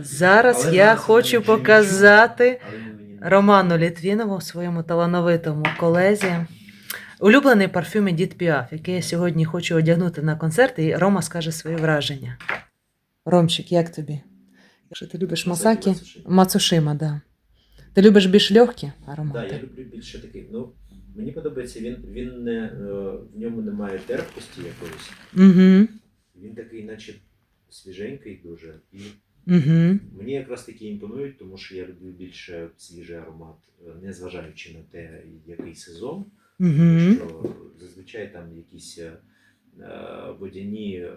Зараз Але я хочу показати Роману Літвінову, своєму талановитому колезі. Улюблений парфюм Едіт Піаф, який я сьогодні хочу одягнути на концерт, і Рома скаже свої враження. Ромчик, як тобі? Якщо ти любиш Масакі Мацушима. Мацушима, да. Ти любиш більш легкі Да, я аромати? люблю більше такий. Ну, мені подобається, він, він не, е, в ньому немає терпкості якоїсь. Угу. Він такий, наче свіженький дуже. І Угу. мені якраз такі імпонують, тому що я люблю більше свіжий аромат, е, незважаючи на те, який сезон. Тому Угу. що зазвичай там якісь е, е, водяні е,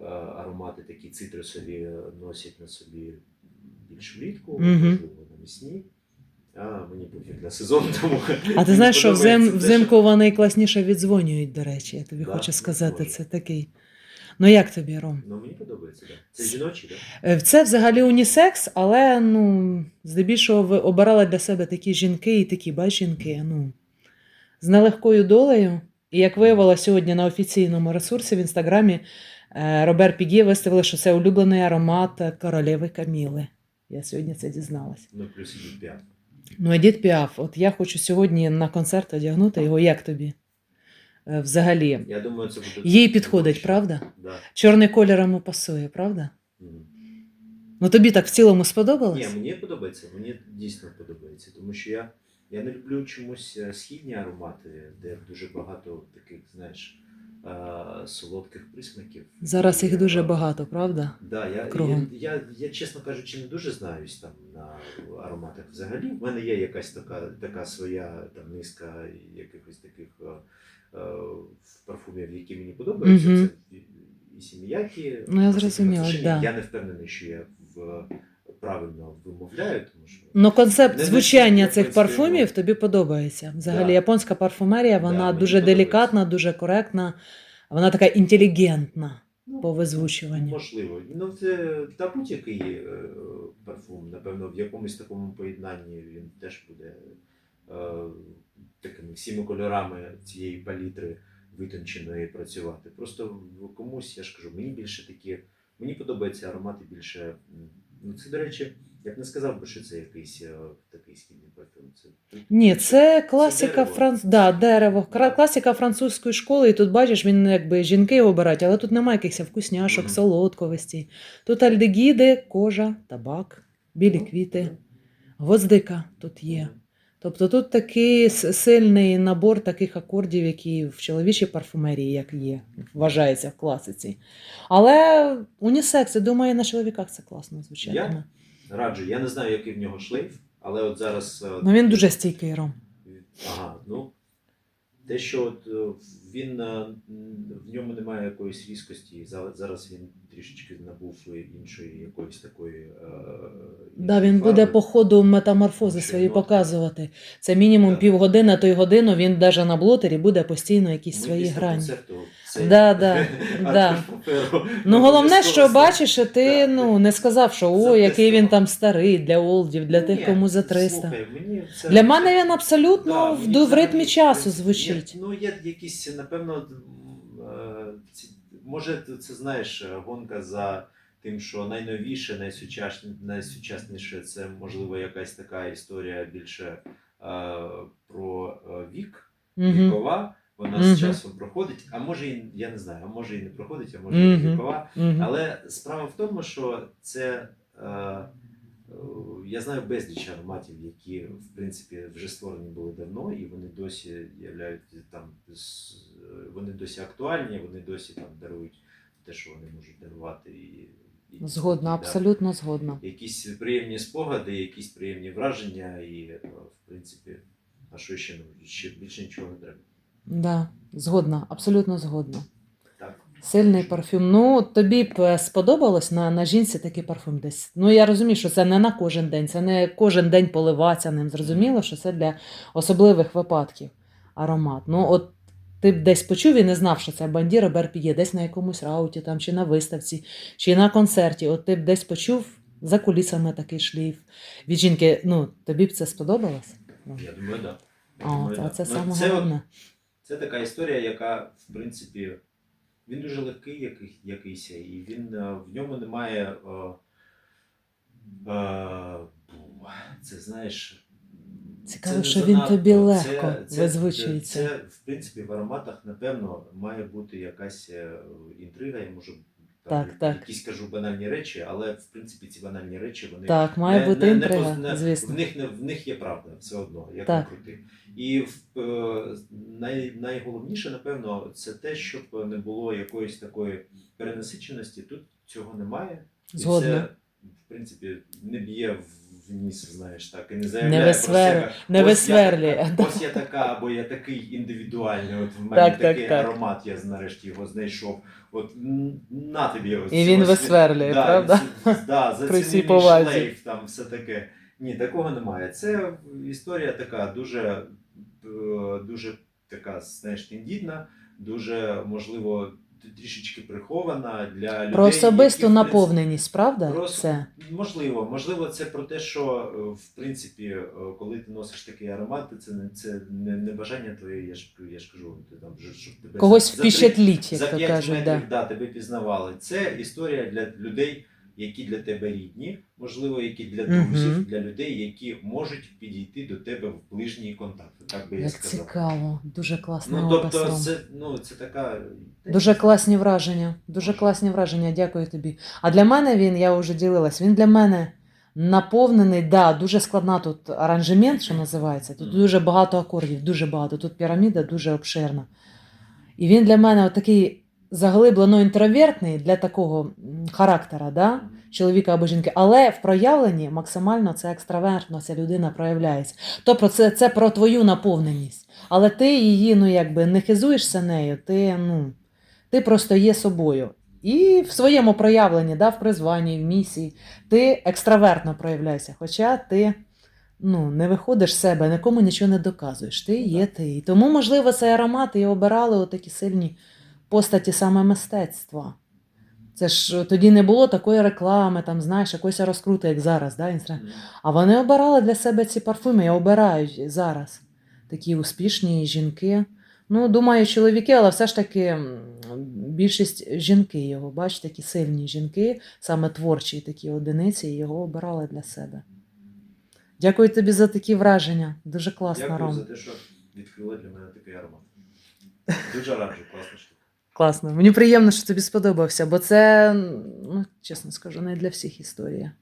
е, аромати, такі цитрусові, носять на собі більш влітку, можливо, навесні. А мені пофіг на сезон, тому. А ти знаєш, що взим, взимку вони класніше віддзвонюють, до речі, я тобі Да, хочу сказати, це такий. Ну як тобі, Ром? Ну, мені подобається, так. Це жіночі, так? Е, Це взагалі унісекс, але ну, здебільшого ви обирали для себе такі жінки і такі, бач, жінки, ну, з нелегкою долею. І як виявилося сьогодні на офіційному ресурсі в інстаграмі, е, Робер Піге виставили, що це улюблений аромат королеви Каміли. Я сьогодні це дізналась. Ну, плюс ідуть п'ят. Ну, Едіт Піаф, от я хочу сьогодні на концерт одягнути його. Як тобі? Е, Взагалі. Я думаю, це буде. Їй підходить, правда? Да. Чорний колір йому пасує, правда? Mm. Ну тобі так в цілому Ні, мені подобається, мені дійсно подобається, тому що я, я не люблю чомусь е, східні аромати, де дуже багато таких, знаєш, солодких присмаків. Зараз їх дуже е, багато, правда? Да, я, кругом. я, я, я, чесно кажучи, не дуже знаюсь там на ароматах взагалі. В мене є якась така, така своя там низка якихось таких е, е, парфумів, які мені подобаються. Мгм. Це і- сім'які. Ну, я зрозуміла, да. Я не впевнений, що я в, правильно вимовляю, тому що. Ну, концепт звучання цих парфумів тобі подобається. Взагалі, Да. японська парфумерія, вона мені дуже подобається. делікатна, дуже коректна, вона така інтелігентна Ну, по визвучуванню. Можливо. Ну, це та будь-який е, парфум, напевно, в якомусь такому поєднанні він теж буде е, такими всіми кольорами цієї палітри витонченої працювати. Просто комусь, я ж кажу, мені більше такі, мені подобаються аромати більше. Ну, це, до речі, я б не сказав би, що це якийсь е, такий східний парфюм. Це, Ні, це класика дерево. франц... да, дерево. Класика французької школи, і тут бачиш, він якби жінки обирають, але тут немає якихось вкусняшок, Мгм. солодковостей. Тут альдегіди, кожа, табак, білі Ну, квіти, гвоздика тут є. Тобто тут такий сильний набор таких акордів, які в чоловічій парфумерії, як є, вважається в класиці. Але унісекс, я думаю, на чоловіках це класно звучатиме. Я? Раджу, я не знаю, який в нього шлейф, але от зараз. е, Ну він дуже стійкий ром. Ага, ну те, що от, е, він е, в ньому немає якоїсь різкості, зараз він трішечки набув іншої якоїсь такої. е, Да, він іншої буде по ходу метаморфози Ще свої нотки. показувати. Це мінімум Да. півгодини, то й годину він навіть на блотері буде постійно якісь Ми свої грані. Да, да, да. Ну, головне, що бачиш, що ти Да. ну, не сказав, що о, який він там старий для олдів, для Ну, тих, ні, кому за 300. Слухай, мені це Для мене він абсолютно Да, в, в ритмі часу звучить. Ну, є якісь, напевно, е, ці- може, це знаєш, е, гонка за тим, що найновіше, найсучасні, найсучасніше це, можливо, якась така історія більше е, про вік, вікова. Вона з часом проходить, а може і я не знаю, а може і не проходить, а може і вікова. Але справа в тому, що це. Е, я знаю безліч ароматів, які в принципі вже створені були давно, і вони досі являють там вони досі актуальні, вони досі там дарують те, що вони можуть дарувати. І, і Згодна, да, абсолютно згодна. Якісь приємні спогади, якісь приємні враження, і е, в принципі, а що ще ще більше нічого не треба. Да, згодна, абсолютно згодна. Сильний парфюм. Ну, тобі б е, сподобалось на, на жінці такий парфюм десь. Ну, я розумію, що це не на кожен день, це не кожен день поливатися ним. Зрозуміло, що це для особливих випадків аромат. Ну, от ти б десь почув і не знав, що це бандіра Берпіє, десь на якомусь рауті, там, чи на виставці, чи на концерті. От ти б десь почув за кулісами такий шлейф. Від жінки, ну, тобі б це сподобалось? Я думаю, так. Да. Це, да. це Ну, це. Це така історія, яка, в принципі, він дуже легкий який, якийсь, і він е, в ньому немає. Е, е, бу, це знаєш. Цікаво, це що що він тобі Це- легко це, визвучується. Це, в принципі, в ароматах, напевно, має бути якась е, інтрига, і можу Так, так. якісь кажу банальні речі, але в принципі ці банальні речі вони Так, має не- бути не- інтрига, не, не- звісно. В них не в них є правда, все одно, як Так. не крути. І в- е, най, найголовніше, напевно, це те, щоб не було якоїсь такої перенасиченості. Тут цього немає. І Згодна. це, в принципі, не б'є в- ніс, знаєш так, і не заявляє Не про себе. не «Ось я така-. Ось я така, або я такий індивідуальний. От в мене Так, так, такий так. аромат, я нарешті його знайшов. От на тобі ось І він ось- висверлює, да, правда? Да, При повазі. шлейф, там все таке. Ні, такого немає. Це історія така дуже, е, дуже така, знаєш, тендітна, дуже, можливо, трішечки прихована для людей. Про особисту які, наповненість, правда? Про, Це Можливо, можливо, це про те, що е, в принципі, е, коли ти носиш такий аромат, це не це не, не бажання твоє, я ж я ж кажу, ти там щоб тебе когось впечатліть, за як то 5 кажуть. метрів Да. да, тебе пізнавали. Це історія для людей, які для тебе рідні, можливо, які для друзів, для людей, які можуть підійти до тебе в ближній контакт. Так би я Як сказав. цікаво, дуже класний Ну тобто, це ну це така Дуже класні враження. Дуже класні враження, дякую тобі. А для мене він, я вже ділилась, він для мене наповнений, да, дуже складна тут аранжемент, що називається. Тут дуже багато акордів, дуже багато. Тут піраміда дуже обширна. І він для мене такий заглиблено інтровертний для такого характера, да? чоловіка або жінки, але в проявленні максимально це екстравертно, ця людина проявляється. Тобто це, це про твою наповненість. Але ти її ну, якби не хизуєшся нею, ти, ну, ти просто є собою. І в своєму проявленні, да, в призванні, в місії, ти екстравертно проявляєшся. Хоча ти ну, не виходиш з себе, нікому нічого не доказуєш. Ти є ти. І тому, можливо, цей аромат і обирали такі сильні постаті саме мистецтва. Це ж тоді не було такої реклами, там, знаєш, якоїсь розкрути, як зараз, да, інстаграм. А вони обирали для себе ці парфуми і обирають зараз. Такі успішні жінки. Ну, думаю, чоловіки, але все ж таки більшість жінки його, бач, такі сильні жінки, саме творчі такі одиниці, його обирали для себе. Дякую тобі за такі враження. Дуже класно, Дякую Ром. за те, що відкрили для мене такий аромат. Дуже раджу, штука. Класно. Мені приємно, що тобі сподобався, бо це, ну, чесно скажу, не для всіх історія.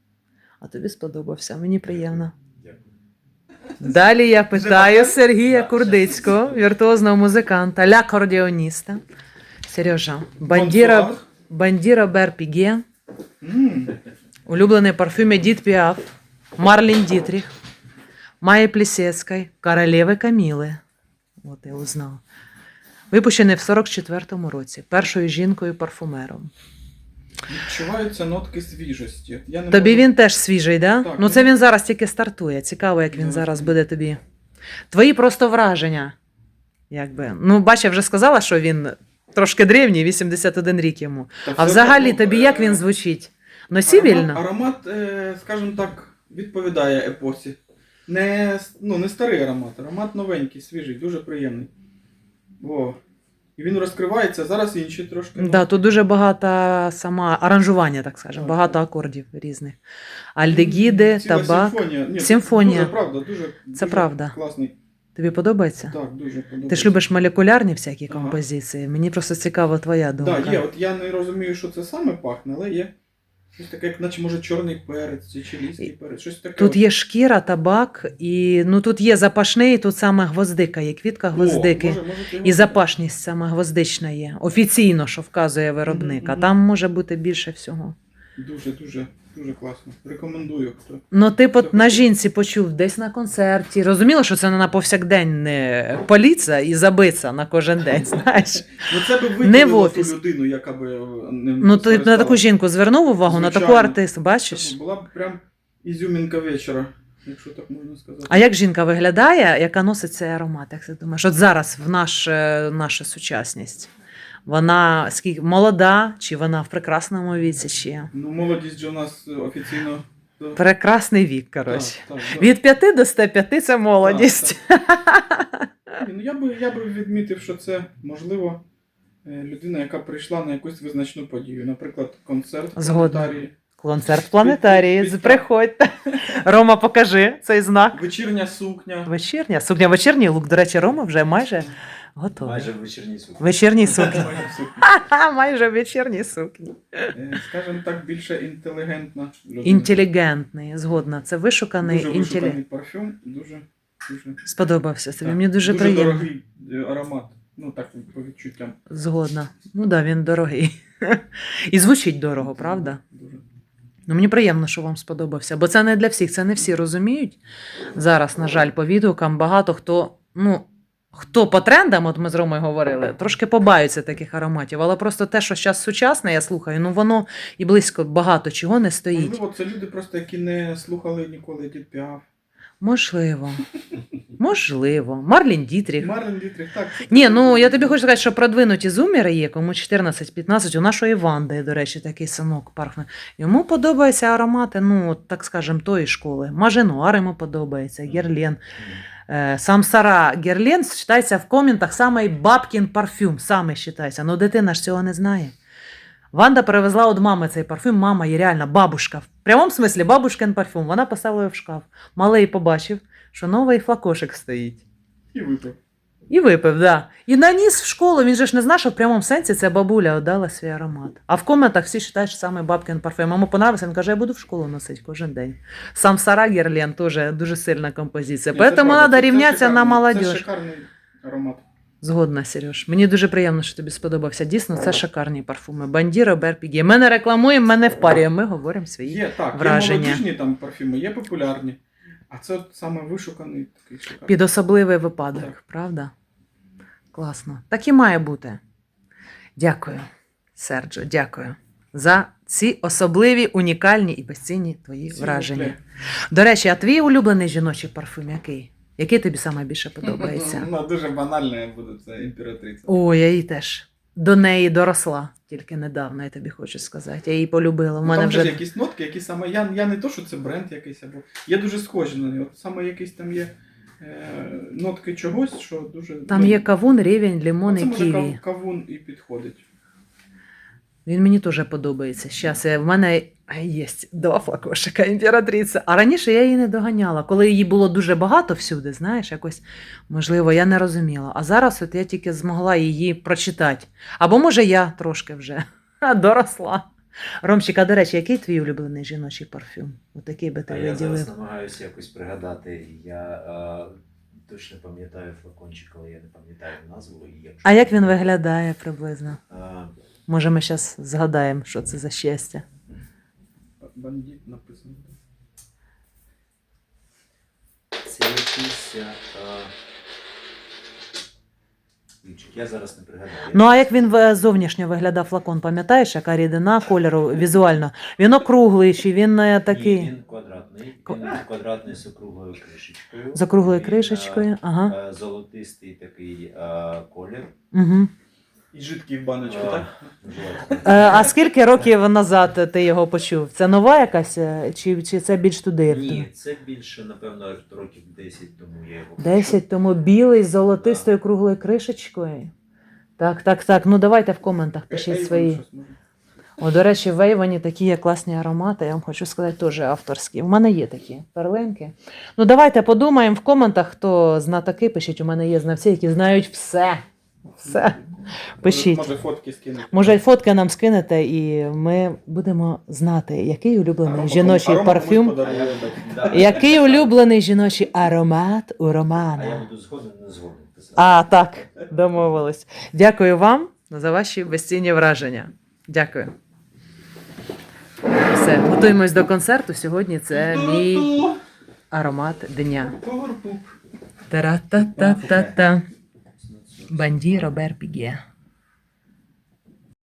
А тобі сподобався. Мені приємно. Дякую. Далі я питаю Сергія Курдицького, віртуозного музиканта, ля кордіоніста. Сережа, бандіра, бандіра Берпіге, улюблений парфюм Едіт Піаф, Марлін Дітріх, Майи Плісецької, королеви Каміли. От я узнала. Випущений в 44-му році, першою жінкою-парфумером. Відчуваються нотки свіжості. Я не Тобі можу- він теж свіжий, да? Так, ну це ну. він зараз тільки стартує. Цікаво, як він Ну, зараз буде тобі. Твої просто враження. Якби. Ну, бач, я вже сказала, що він трошки древній, 81 рік йому. Та А все взагалі одно, тобі е, як він звучить? Носібільно? Аромат, аромат е, скажімо так, відповідає епосі. Не, с- ну, не старий аромат, аромат новенький, свіжий, дуже приємний. О. І він розкривається, зараз інші трошки. ну, Да, тут дуже багато сама аранжування, так скажемо, Так. багато акордів різних. Альдегіди, ціла табак. Симфонія. Ні, Симфонія. Дуже правда, дуже, дуже правда. класний. Тобі подобається? Так, дуже подобається. Ти ж любиш молекулярні всякі Ага. композиції. Мені просто цікава твоя думка. Так, є, от я не розумію, що це саме пахне, але є. Щось таке, як наче може чорний перець чи чилійський перець. Щось таке. Тут є шкіра, табак, і ну тут є запашний, тут саме гвоздика, є квітка О, може, може, І запашність саме гвоздична є. Офіційно, що вказує виробник, а мгм. там може бути більше всього. Дуже, дуже, дуже класно. Рекомендую. Хто. Ну, ти по- Тобто- на жінці почув десь на концерті. Розуміло, що це не на повсякдень не поліця і забиться на кожен день, знаєш. Ну це би Не в виділило офіс. ту людину, яка би е, ним Ну, ти на таку жінку звернув увагу, на таку Звичайно. артисту, бачиш? Це була б прям ізюмінка вечора, якщо так можна сказати. А як жінка виглядає, яка носить цей аромат? Як ти думаєш? От зараз в наш, е, наша сучасність. Вона скільки молода, чи вона в прекрасному віці, чи Ну, молодість же у нас е, офіційно. прекрасний вік, коротше. Так, так, так. Від 5 до 105 це молодість. Ні, Ну, я би, я би відмітив, що це можливо е, людина, яка прийшла на якусь визначну подію, наприклад, концерт планетарії, Концерт в планетарії. Приходьте. Рома, покажи цей знак. вечірня сукня. Вечірня. Сукня вечірній лук. До речі, Рома вже майже готовий. Майже в вечірній сукні. Вечірній сукні. Майже вечірній сукні. Е, Скажімо так, більше інтелігентна людина. Інтелігентний, згодна. Це вишуканий Дуже парфюм, дуже, дуже, Сподобався собі. так, Мені дуже, приємно. дорогий е, аромат. Ну так, по відчуттям. Згодна. Ну так, да, він дорогий. І звучить дорого, правда? Дуже. Ну, мені приємно, що вам сподобався, бо це не для всіх, це не всі розуміють. Зараз, на жаль, по відгукам багато хто, ну, хто по трендам, от ми з Ромою говорили, трошки побаються таких ароматів, але просто те, що зараз сучасне, я слухаю, ну воно і близько багато чого не стоїть. Можливо, це люди просто, які не слухали ніколи Дід Піаф. Можливо. Можливо. Марлін Дітріх. Марлен Дітрих, так. Ні, ну я тобі хочу сказати, що продвинуті зуміри є, кому 14-15, у нашої Ванди, до речі, такий синок парфне. Йому подобаються аромати, ну, так скажем, тої школи. Маженуар йому подобається, Герлен. Е, Сам Сара Герлен считається в коментах самий бабкін парфюм, саме считається. Ну, дитина ж цього не знає. Ванда привезла від мами цей парфюм, мама її реально бабушка. В прямому смислі бабушкин парфюм. Вона поставила його в шкаф. Малий побачив, що новий флакошик стоїть. І випив. І випив, да. І наніс в школу. Він же ж не знав, що в прямому сенсі це бабуля отдала свій аромат. А в коментах всі вважають, що саме бабкин парфюм. Йому понравився, він каже, я буду в школу носити кожен день. Сам Сара Герлен теж дуже сильна композиція. Це треба рівнятися на молодіж. Це шикарний аромат. Згодна, Сереж. Мені дуже приємно, що тобі сподобався. Дійсно, це шикарні парфуми. Бандіро, Берпігі. Ми не рекламуємо, ми не впарюємо, ми говоримо свої. Є, так, враження. є молодіжні там парфюми, є популярні. А це от саме вишуканий такий шикарний. Під особливий випадок, Так. правда? Класно. Так і має бути. Дякую, Серджо, дякую за ці особливі, унікальні і безцінні твої Ці враження. губи. До речі, а твій улюблений жіночий парфюм який? Який тобі саме більше подобається? Вона дуже банальна буде, це імператриця. О, я її теж. До неї доросла тільки недавно, я тобі хочу сказати. Я її полюбила. У Ну, мене там вже теж якісь нотки, які саме. Я, я не то, що це бренд якийсь, або Я дуже схожі на нього. Саме якісь там є е, нотки чогось, що дуже. там ну, є кавун, рівень, лимон і може ківі. кав- кавун і підходить. Він мені теж подобається. Щас я, в мене є два флакошика імператриця. А раніше я її не доганяла. Коли її було дуже багато всюди, знаєш, якось можливо, я не розуміла. А зараз от я тільки змогла її прочитати. Або може я трошки вже доросла. Ромчика, до речі, який твій улюблений жіночий парфюм? Отакий би А ти я зараз намагаюся якось пригадати. Я точно пам'ятаю флакончик, але я не пам'ятаю назву. І якщо... А як він виглядає приблизно? Е, Може, ми зараз згадаємо, що це за щастя. Бандит написано. Це якийсь. е, ключик. Я зараз не пригадаю. Ну, а як він в- зовнішньо виглядав флакон, пам'ятаєш, яка рідина кольору візуально? Він округлий, чи він е, Ні, такий він квадратний. Ко- Він квадратний з округлою кришечкою. з округлою Він, кришечкою? е, Ага. е, Золотистий такий е, колір. Угу. І жидкий в баночку, так? Е, а скільки років назад ти його почув? Це нова якась, е, чи, чи це більш туди? Ні, це більше, напевно, років 10 тому я його почув. Десять тому білий з золотистою круглою кришечкою. Так, так, так. Ну давайте в коментах пишіть свої. О, до речі, в Ейвоні такі є класні аромати, я вам хочу сказати, теж авторські. У мене є такі перлинки. Ну, давайте подумаємо в коментах, хто знатоки, пишіть, у мене є знавці, які знають все. Все. Пишіть. Може, фотки скинути. Може, фотки нам скинете, і ми будемо знати, який улюблений Арома- жіночий арома комусь парфюм. Да. який улюблений жіночий аромат у А я Романа. буду згоден, не згоден писати. А, так, домовились. Дякую вам за ваші безцінні враження. Дякую. Все, готуємось до концерту. Сьогодні це мій аромат дня. Тара-та-та-та-та. Бандіро Берпіге.